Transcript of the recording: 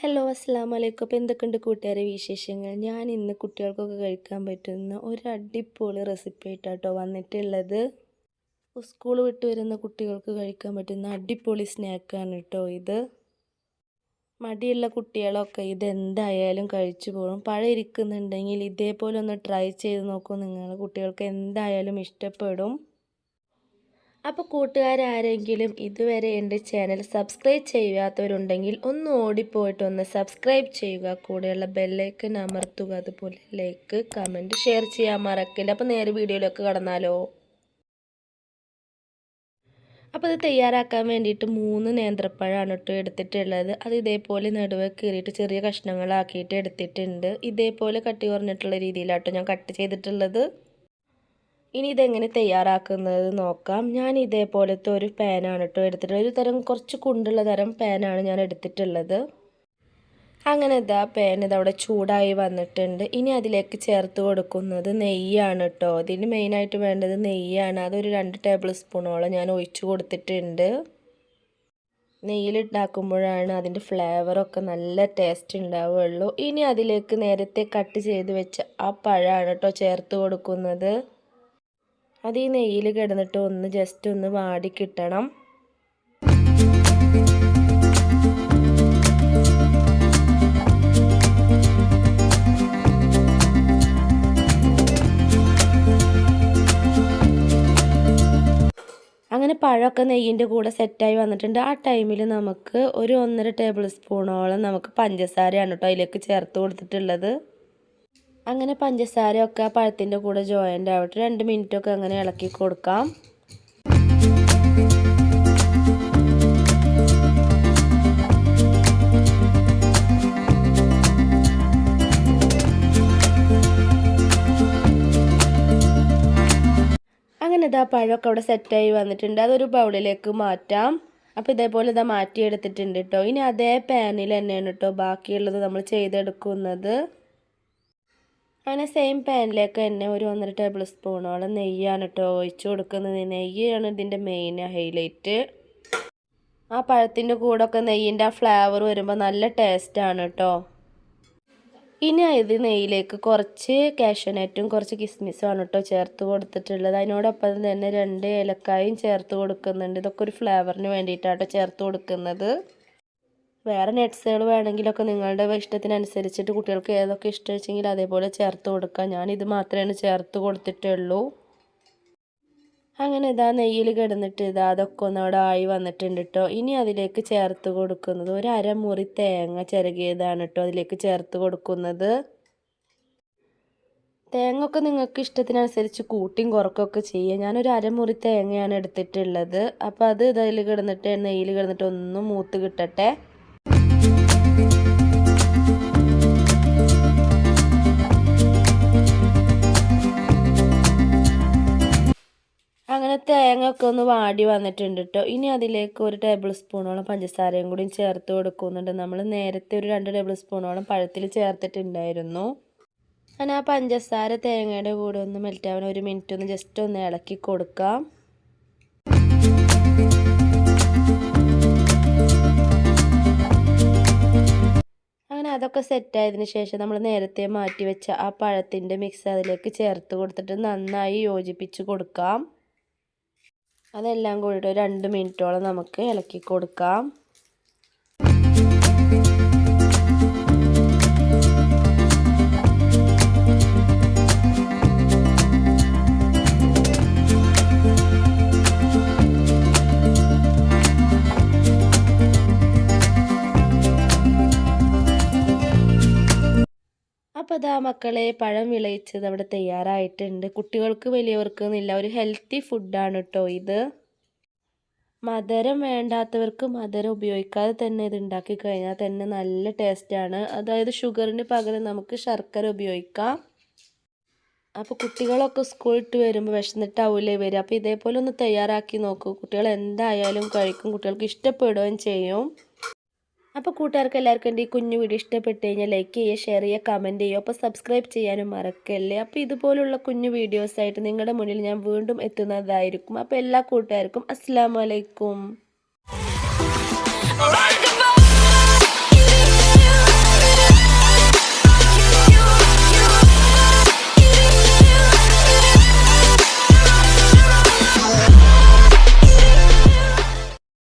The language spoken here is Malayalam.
ഹലോ അസ്സാം വലൈക്കും അപ്പോൾ എന്തൊക്കെയുണ്ട് കൂട്ടുകാരെ വിശേഷങ്ങൾ? ഞാൻ ഇന്ന് കുട്ടികൾക്കൊക്കെ കഴിക്കാൻ പറ്റുന്ന ഒരു അടിപൊളി റെസിപ്പി ആയിട്ടാട്ടോ വന്നിട്ടുള്ളത്. സ്കൂൾ വിട്ട് വരുന്ന കുട്ടികൾക്ക് കഴിക്കാൻ പറ്റുന്ന അടിപൊളി സ്നാക്കാണ് കേട്ടോ ഇത്. മടിയുള്ള കുട്ടികളൊക്കെ ഇതെന്തായാലും കഴിച്ചു പോകും പഴം ഇരിക്കുന്നുണ്ടെങ്കിൽ ഇതേപോലെ ഒന്ന് ട്രൈ ചെയ്ത് നോക്കൂ. നിങ്ങൾ കുട്ടികൾക്ക് എന്തായാലും ഇഷ്ടപ്പെടും. അപ്പോൾ കൂട്ടുകാരാരെങ്കിലും ഇതുവരെ എന്റെ ചാനൽ സബ്സ്ക്രൈബ് ചെയ്യാത്തവരുണ്ടെങ്കിൽ ഒന്ന് ഓടിപ്പോയിട്ട് ഒന്ന് സബ്സ്ക്രൈബ് ചെയ്യുക. കൂടെയുള്ള ബെല്ലൈക്കൻ അമർത്തുക. അതുപോലെ ലൈക്ക് കമന്റ് ഷെയർ ചെയ്യാൻ മറക്കില്ല. അപ്പോൾ നേരെ വീഡിയോയിലൊക്കെ കടന്നാലോ. അപ്പോൾ ഇത് തയ്യാറാക്കാൻ വേണ്ടിയിട്ട് മൂന്ന് നേന്ത്രപ്പഴമാണ് കേട്ടോ എടുത്തിട്ടുള്ളത്. അത് ഇതേപോലെ നടുവ് കീറിയിട്ട് ചെറിയ കഷ്ണങ്ങളാക്കിയിട്ട് എടുത്തിട്ടുണ്ട്. ഇതേപോലെ കട്ടി കുറഞ്ഞിട്ടുള്ള രീതിയിലാട്ടോ ഞാൻ കട്ട് ചെയ്തിട്ടുള്ളത്. ഇനി ഇതെങ്ങനെ തയ്യാറാക്കുന്നത് നോക്കാം. ഞാൻ ഇതേപോലത്തെ ഒരു പാനാണ് കേട്ടോ എടുത്തിട്ടുള്ളത്. ഒരു തരം കുറച്ച് കുണ്ടുള്ള തരം പാനാണ് ഞാൻ എടുത്തിട്ടുള്ളത്. അങ്ങനെ ഇതാ പാൻ ഇതവിടെ ചൂടായി വന്നിട്ടുണ്ട്. ഇനി അതിലേക്ക് ചേർത്ത് കൊടുക്കുന്നത് നെയ്യാണ് കേട്ടോ ഇതിന് മെയിനായിട്ട് വേണ്ടത് നെയ്യാണ്. അതൊരു രണ്ട് ടേബിൾ സ്പൂണോളം ഞാൻ ഒഴിച്ചു കൊടുത്തിട്ടുണ്ട്. നെയ്യിലിട്ടാക്കുമ്പോഴാണ് അതിന്റെ ഫ്ലേവറൊക്കെ നല്ല ടേസ്റ്റ് ഉണ്ടാവുകയുള്ളൂ ഇനി അതിലേക്ക് നേരത്തെ കട്ട് ചെയ്ത് വെച്ച ആ പഴമാണ് കേട്ടോ ചേർത്ത് കൊടുക്കുന്നത്. അത് ഈ നെയ്യിൽ കിടന്നിട്ട് ഒന്ന് ജസ്റ്റ് ഒന്ന് വാടി കിട്ടണം. അങ്ങനെ പഴമൊക്കെ നെയ്യിന്റെ കൂടെ സെറ്റായി വന്നിട്ടുണ്ട്. ആ ടൈമിൽ നമുക്ക് ഒരു ഒന്നര ടേബിൾ സ്പൂണോളം നമുക്ക് പഞ്ചസാരയാണ് കേട്ടോ അതിലേക്ക് ചേർത്ത് കൊടുത്തിട്ടുള്ളത്. അങ്ങനെ പഞ്ചസാരയൊക്കെ ആ പഴത്തിന്റെ കൂടെ ജോയിന്റ് ആവട്ടെ രണ്ട് മിനിറ്റൊക്കെ അങ്ങനെ ഇളക്കി കൊടുക്കാം. അങ്ങനെ ഇതാ പഴമൊക്കെ അവിടെ സെറ്റായി വന്നിട്ടുണ്ട്. അതൊരു ബൗളിലേക്ക് മാറ്റാം. അപ്പോൾ ഇതേപോലെ ഇതാ മാറ്റിയെടുത്തിട്ടുണ്ട് കേട്ടോ ഇനി അതേ പാനിൽ തന്നെയാണ് കേട്ടോ ബാക്കിയുള്ളത് നമ്മൾ ചെയ്തെടുക്കുന്നത്. അങ്ങനെ സെയിം പാനിലേക്ക് തന്നെ ഒരു ഒന്നര ടേബിൾ സ്പൂണോളം നെയ്യാണ് കേട്ടോ ഒഴിച്ച് കൊടുക്കുന്നത്. നെയ്യാണ് ഇതിന്റെ മെയിൻ ഹൈലൈറ്റ് ആ പഴത്തിന്റെ കൂടെ നെയ്യിന്റെ ആ ഫ്ലേവർ വരുമ്പോൾ നല്ല ടേസ്റ്റാണ് കേട്ടോ ഇനി ഇത് നെയ്യിലേക്ക് കുറച്ച് കാഷ്യനറ്റും കുറച്ച് കിസ്മിസും കേട്ടോ ചേർത്ത് കൊടുത്തിട്ടുള്ളത്. അതിനോടൊപ്പം തന്നെ രണ്ട് ഏലക്കായും ചേർത്ത് കൊടുക്കുന്നുണ്ട്. ഇതൊക്കെ ഒരു ഫ്ലേവറിന് വേണ്ടിയിട്ടാട്ടോ ചേർത്ത് കൊടുക്കുന്നത്. വേറെ നട്ട്സുകൾ വേണമെങ്കിലൊക്കെ നിങ്ങളുടെ ഇഷ്ടത്തിനനുസരിച്ചിട്ട് കുട്ടികൾക്ക് ഏതൊക്കെ ഇഷ്ടം വെച്ചെങ്കിൽ അതേപോലെ ചേർത്ത് കൊടുക്കാം ഞാനിത് മാത്രമേ ചേർത്ത് കൊടുത്തിട്ടുള്ളൂ. അങ്ങനെ ഇതാ നെയ്യിൽ കിടന്നിട്ട് ഇതാ അതൊക്കെ ഒന്ന് അവിടെ ആയി വന്നിട്ടുണ്ട് കേട്ടോ ഇനി അതിലേക്ക് ചേർത്ത് കൊടുക്കുന്നത് ഒരു അരമുറി തേങ്ങ ചിരകിയതാണ് കേട്ടോ അതിലേക്ക് ചേർത്ത് കൊടുക്കുന്നത്. തേങ്ങ ഒക്കെ നിങ്ങൾക്ക് ഇഷ്ടത്തിനനുസരിച്ച് കൂട്ടിയും കുറക്കൊക്കെ ചെയ്യുക ഞാനൊരു അരമുറി തേങ്ങയാണ് എടുത്തിട്ടുള്ളത്. അപ്പോൾ അത് ഇതിൽ കിടന്നിട്ട് നെയ്യിൽ കിടന്നിട്ട് ഒന്ന് മൂത്ത് കിട്ടട്ടെ. അങ്ങനെ തേങ്ങ ഒക്കെ ഒന്ന് വാടി വന്നിട്ടുണ്ട് കേട്ടോ ഇനി അതിലേക്ക് ഒരു ടേബിൾ സ്പൂണോളം പഞ്ചസാരയും കൂടി ചേർത്ത് കൊടുക്കുന്നുണ്ട്. നമ്മൾ നേരത്തെ ഒരു രണ്ട് ടേബിൾ സ്പൂണോളം പഴത്തിൽ ചേർത്തിട്ടുണ്ടായിരുന്നു. അങ്ങനെ ആ പഞ്ചസാര തേങ്ങയുടെ കൂടെ ഒന്ന് മെൽറ്റാവാൻ ഒരു മിനിറ്റ് ഒന്ന് ജസ്റ്റ് ഒന്ന് ഇളക്കി കൊടുക്കാം. അങ്ങനെ അതൊക്കെ സെറ്റായതിന് ശേഷം നമ്മൾ നേരത്തെ മാറ്റി വെച്ച ആ പഴത്തിന്റെ മിക്സ് അതിലേക്ക് ചേർത്ത് കൊടുത്തിട്ട് നന്നായി യോജിപ്പിച്ച് കൊടുക്കാം. അതെല്ലാം കൂടിയിട്ട് രണ്ട് മിനിറ്റോളം നമുക്ക് ഇളക്കി കൊടുക്കാം. അപ്പോൾ അതാ മക്കളെ പഴം വിളയിച്ചത് അവിടെ തയ്യാറായിട്ടുണ്ട്. കുട്ടികൾക്ക് വലിയവർക്ക് എന്നില്ല ഒരു ഹെൽത്തി ഫുഡാണ് കേട്ടോ ഇത്. മധുരം വേണ്ടാത്തവർക്ക് മധുരം ഉപയോഗിക്കാതെ തന്നെ ഇത് ഉണ്ടാക്കി കഴിഞ്ഞാൽ തന്നെ നല്ല ടേസ്റ്റാണ് അതായത് ഷുഗറിന് പകരം നമുക്ക് ശർക്കര ഉപയോഗിക്കാം. അപ്പോൾ കുട്ടികളൊക്കെ സ്കൂൾ ഇട്ട് വരുമ്പോൾ വിശന്നിട്ടാവൂലേ വരിക. അപ്പോൾ ഇതേപോലെ ഒന്ന് തയ്യാറാക്കി നോക്കൂ. കുട്ടികൾ എന്തായാലും കഴിക്കും. കുട്ടികൾക്ക് ഇഷ്ടപ്പെടുകയും ചെയ്യും. അപ്പോൾ കൂട്ടുകാർക്ക് എല്ലാവർക്കും എന്റെ ഈ കുഞ്ഞു വീഡിയോ ഇഷ്ടപ്പെട്ട് കഴിഞ്ഞാൽ ലൈക്ക് ചെയ്യുക ഷെയർ ചെയ്യുക കമന്റ് ചെയ്യുക അപ്പോൾ സബ്സ്ക്രൈബ് ചെയ്യാനും മറക്കല്ലേ? അപ്പോൾ ഇതുപോലുള്ള കുഞ്ഞു വീഡിയോസായിട്ട് നിങ്ങളുടെ മുന്നിൽ ഞാൻ വീണ്ടും എത്തുന്നതായിരിക്കും. അപ്പോൾ എല്ലാ കൂട്ടുകാർക്കും അസ്സാം വലൈക്കും